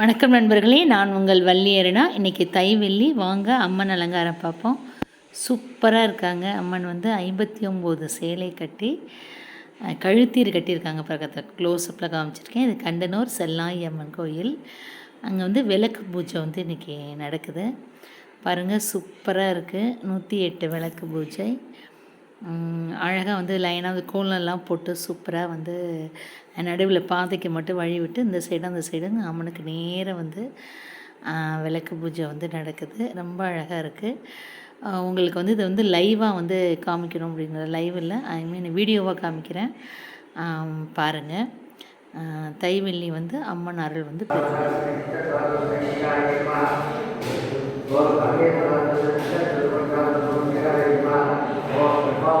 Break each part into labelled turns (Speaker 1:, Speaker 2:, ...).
Speaker 1: வணக்கம் நண்பர்களே நான் உங்கள் வள்ளி அருணா. இன்றைக்கி தை வெள்ளி வாங்க அம்மன் அலங்காரம் பார்ப்போம். சூப்பராக இருக்காங்க. அம்மன் வந்து ஐம்பத்தி ஒம்பது சேலை கட்டி கழுத்தீர் கட்டியிருக்காங்க பக்கத்தில். க்ளோஸ்அப்பில் காமிச்சிருக்கேன். இது கண்டனூர் செல்லாயி அம்மன் கோயில். அங்கே வந்து விளக்கு பூஜை வந்து இன்றைக்கி நடக்குது. பாருங்கள் சூப்பராக இருக்குது நூற்றி எட்டு விளக்கு பூஜை. அழகாக வந்து லைனாக வந்து கோலம்லாம் போட்டு சூப்பராக வந்து நடுவில் பாதைக்கு மட்டும் வழி விட்டு இந்த சைடு அந்த சைடு அம்மனுக்கு நேராக வந்து விளக்கு பூஜை வந்து நடக்குது. ரொம்ப அழகாக இருக்குது உங்களுக்கு வந்து இதை வந்து லைவாக வந்து காமிக்கணும் அப்படிங்கிற லைவ் இல்லை. ஐ மீன் வீடியோவாக காமிக்கிறேன். பாருங்கள் தைவெள்ளி வந்து அம்மன் அருள் வந்து
Speaker 2: பெறும்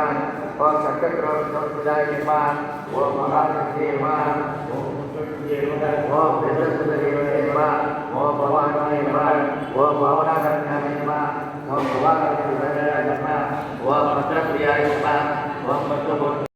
Speaker 2: देवान ओम सत्यक्रमदाय देवान ओम महादेव देवान ओम वेदसुदेव देवान ओम भगवान देवान ओम भावना करना देवान ओम भगवान देवान ओम भद्रप्रिया देवान ओम भद्रभूत